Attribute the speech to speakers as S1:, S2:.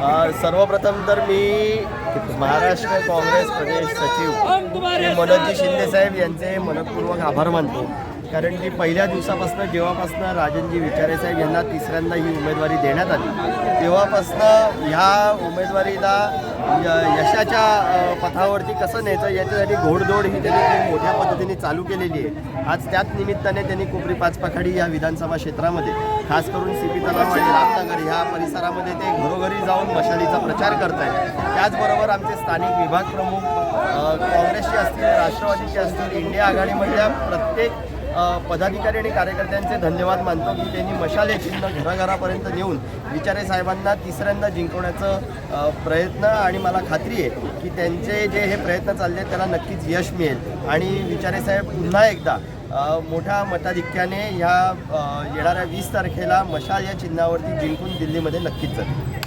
S1: सर्वप्रथम तर मी महाराष्ट्र काँग्रेस प्रदेश सचिव श्री मनोजजी शिंदे साहेब यांचे मनपूर्वक आभार मानतो. कारण की पहिल्या दिवसापासून जेव्हापासून राजनजी विचारे साहेब यांना तिसऱ्यांदा ही उमेदवारी देण्यात आली तेव्हापासून ह्या उमेदवारीला य- यशाच्या पथावरती कसं न्यायचं याच्यासाठी घोडदौड ही त्यांनी मोठ्या पद्धतीने चालू केलेली आहे. आज त्याच निमित्ताने त्यांनी कोपरी पाचपाखाडी या विधानसभा क्षेत्रामध्ये खास करून सी पी तलाव आणि रामनगर ह्या परिसरामध्ये ते घरोघरी जाऊन मशालीचा प्रचार करत आहेत त्याचबरोबर आमचे स्थानिक विभाग प्रमुख काँग्रेसचे असतील राष्ट्रवादीचे असतील इंडिया आघाडीमधल्या प्रत्येक पदाधिकारी आणि कार्यकर्त्यांचे धन्यवाद मानतो की त्यांनी मशाले चिन्ह घराघरापर्यंत नेऊन विचारे साहेबांना तिसऱ्यांदा जिंकवण्याचं प्रयत्न आणि मला खात्री आहे की त्यांचे जे हे प्रयत्न चालले आहेत त्याला नक्कीच यश मिळेल. आणि विचारे साहेब पुन्हा एकदा मोठ्या मताधिक्याने ह्या येणाऱ्या वीस तारखेला मशाल या चिन्हावरती जिंकून दिल्लीमध्ये नक्कीच जातील.